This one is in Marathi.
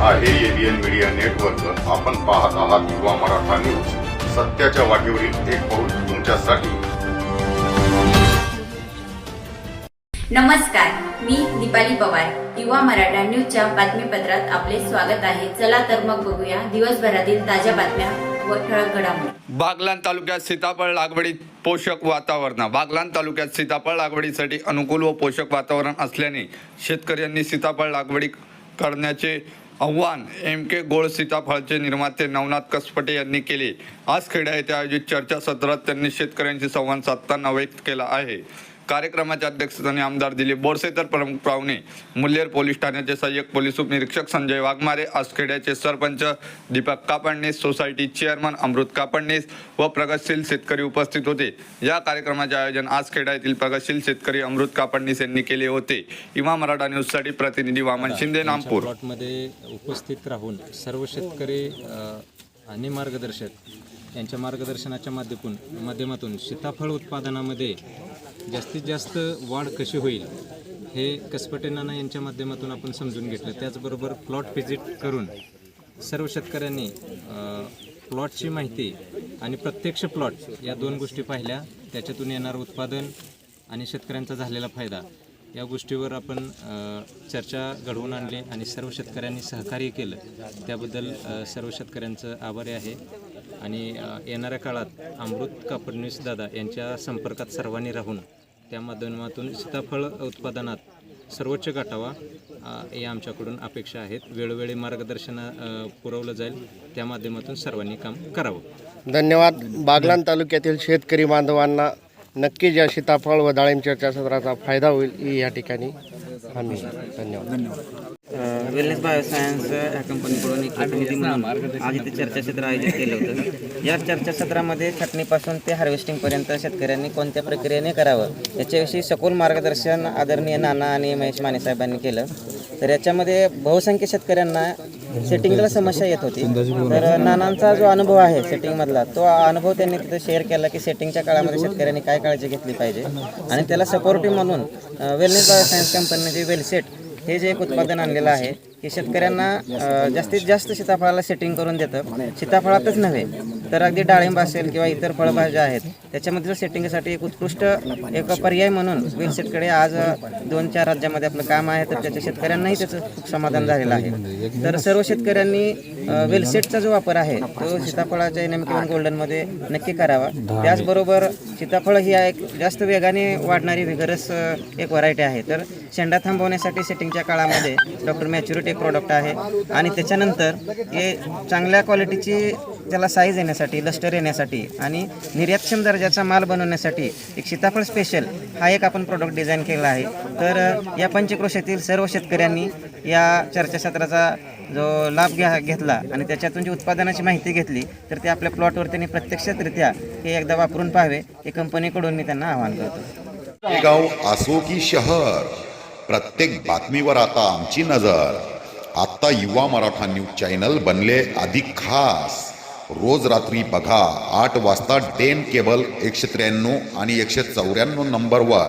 आहे एबीएन मीडिया नेटवर्क आपण पाहत आहात युवा मराठा न्यूज सत्याच्या वाटेवरील एक पाऊल तुमच्यासाठी. नमस्कार मी दीपाली पवार. युवा मराठा न्यूजच्या बातमीपत्रात आपले स्वागत आहे. चला तर मग बघूया दिवसभरातील ताज्या बातम्या व ठळक घडामोडी. बागलाण तालुक्यात सीताफळ लागवडीत पोषक वातावरण. बागलाण तालुक्यात सीताफळ लागवडीसाठी अनुकूल व पोषक वातावरण असल्याने शेतकऱ्यांनी सीताफळ लागवडी करण्याचे आव्हान एम के गोळ सीताफळचे निर्माते नवनाथ कसपटे यांनी केले. आज खेड्या येथे आयोजित चर्चासत्रात त्यांनी शेतकऱ्यांशी संवाद साधताना व्यक्त केला आहे. कार्यक्रमाच्या अध्यक्षस्थानी आमदार दिलीप बोरसे तर प्रमुख पाहुणे मुल्हेर पोलीस ठाण्याचे सहाय्यक पोलीस उपनिरीक्षक संजय वाघमारे आसखेड्याचे सरपंच दीपक कापडणीस सोसायटी चेअरमन अमृत कापडणीस व प्रगतशील शेतकरी उपस्थित होते. या कार्यक्रमाचे आयोजन आसखेडा येथील प्रगतशील शेतकरी अमृत कापडणीस यांनी केले होते. इमा मराठा न्यूजसाठी प्रतिनिधी वामन शिंदे नामपूर प्लॉटमध्ये उपस्थित राहून सर्व शेतकरी आणि मार्गदर्शक यांच्या मार्गदर्शनाच्या माध्यमातून माध्यमातून सीताफळ उत्पादनामध्ये जास्तीत जास्त वाढ कशी होईल हे कसपटे नाना यांच्या माध्यमातून आपण समजून घेतलं. त्याचबरोबर प्लॉट व्हिजिट करून सर्व शेतकऱ्यांनी प्लॉटची माहिती आणि प्रत्यक्ष प्लॉट या दोन गोष्टी पाहिल्या. त्याच्यातून येणारं उत्पादन आणि शेतकऱ्यांचा झालेला फायदा. या गोष्टीवर आपण चर्चा घडवून आणली आणि सर्व शेतकऱ्यांनी सहकार्य केलं. त्याबद्दल सर्व शेतकऱ्यांचं आभारी आहे. आणि येणाऱ्या काळात अमृत कापडणीस दादा यांच्या संपर्कात सर्वांनी राहून त्या माध्यमातून सीताफळ उत्पादनात सर्वोच्च गाठावा या आमच्याकडून अपेक्षा आहेत. वेळोवेळी मार्गदर्शन पुरवलं जाईल. त्या माध्यमातून सर्वांनी काम करावं. धन्यवाद. बागलाण तालुक्यातील शेतकरी बांधवांना नक्कीच या सीताफळ व डाळिंब चर्चासत्राचा फायदा होईल ही या ठिकाणी आम्ही धन्यवाद. वेलनेस बायोसायन्स या कंपनीकडून एक प्रतिनिधी म्हणून आज इथे चर्चासत्र आयोजित केलं होतं. या चर्चासत्रामध्ये छाटणीपासून ते हार्वेस्टिंगपर्यंत शेतकऱ्यांनी कोणत्या प्रक्रियेने करावं याच्याविषयी सखोल मार्गदर्शन आदरणीय नाना आणि महेश माने साहेबांनी केलं. तर याच्यामध्ये बहुसंख्य शेतकऱ्यांना सेटिंगला समस्या येत होती. तर नानांचा जो अनुभव आहे सेटिंगमधला तो अनुभव त्यांनी तिथे शेअर केला की सेटिंगच्या काळामध्ये शेतकऱ्यांनी काय काळजी घेतली पाहिजे. आणि त्याला सपोर्टिव्ह म्हणून वेलनेस बायोसायन्स कंपनीने जे वेलसेट हे जे एक उत्पादन आणलेलं आहे की शेतकऱ्यांना जास्तीत जास्त सीताफळाला सेटिंग करून देतं. सीताफळातच नव्हे तर अगदी डाळिंब असेल किंवा इतर फळभाज्या आहेत त्याच्यामध्ये सेटिंगसाठी एक उत्कृष्ट एक पर्याय म्हणून वेलसेटकडे आज दोन चार राज्यामध्ये आपलं काम आहे तर त्याच्या शेतकऱ्यांनाही त्याचं खूप समाधान झालेलं आहे. तर सर्व शेतकऱ्यांनी वेलसेटचा जो वापर आहे तो सीताफळाच्या एन किंवा गोल्डनमध्ये नक्की करावा. त्याचबरोबर सीताफळ ही एक जास्त वेगाने वाढणारी विगरस एक व्हरायटी आहे. तर शेंडा थांबवण्यासाठी सेटिंगच्या काळामध्ये डॉक्टर मॅच्युरिटी एक प्रॉडक्ट आहे. आणि त्याच्यानंतर हे चांगल्या क्वालिटीची त्याला साईज येण्यासाठी लस्टर येण्यासाठी आणि निर्यातक्षम दर्जाचा माल बनवण्यासाठी एक सीताफळ स्पेशल हा एक आपण प्रोडक्ट डिझाईन केला आहे. तर या पंचक्रोशातील सर्व शेतकऱ्यांनी या चर्चासत्राचा जो लाभ घ्या घेतला आणि त्याच्यातून जी उत्पादनाची माहिती घेतली तर ते आपल्या प्लॉटवर त्यांनी प्रत्यक्षरित्या हे एकदा वापरून पाहावे हे कंपनीकडून मी त्यांना आवाहन करतो. गाव असो की शहर. प्रत्येक बातमीवर आता आमची नजर. आत्ता युवा मराठा न्यूज चॅनल बनले अधिक खास. रोज रात्री बघा आठ वाजता डेन केबल एकशे त्र्याण्णव आणि एकशे चौऱ्याण्णव नंबरवर.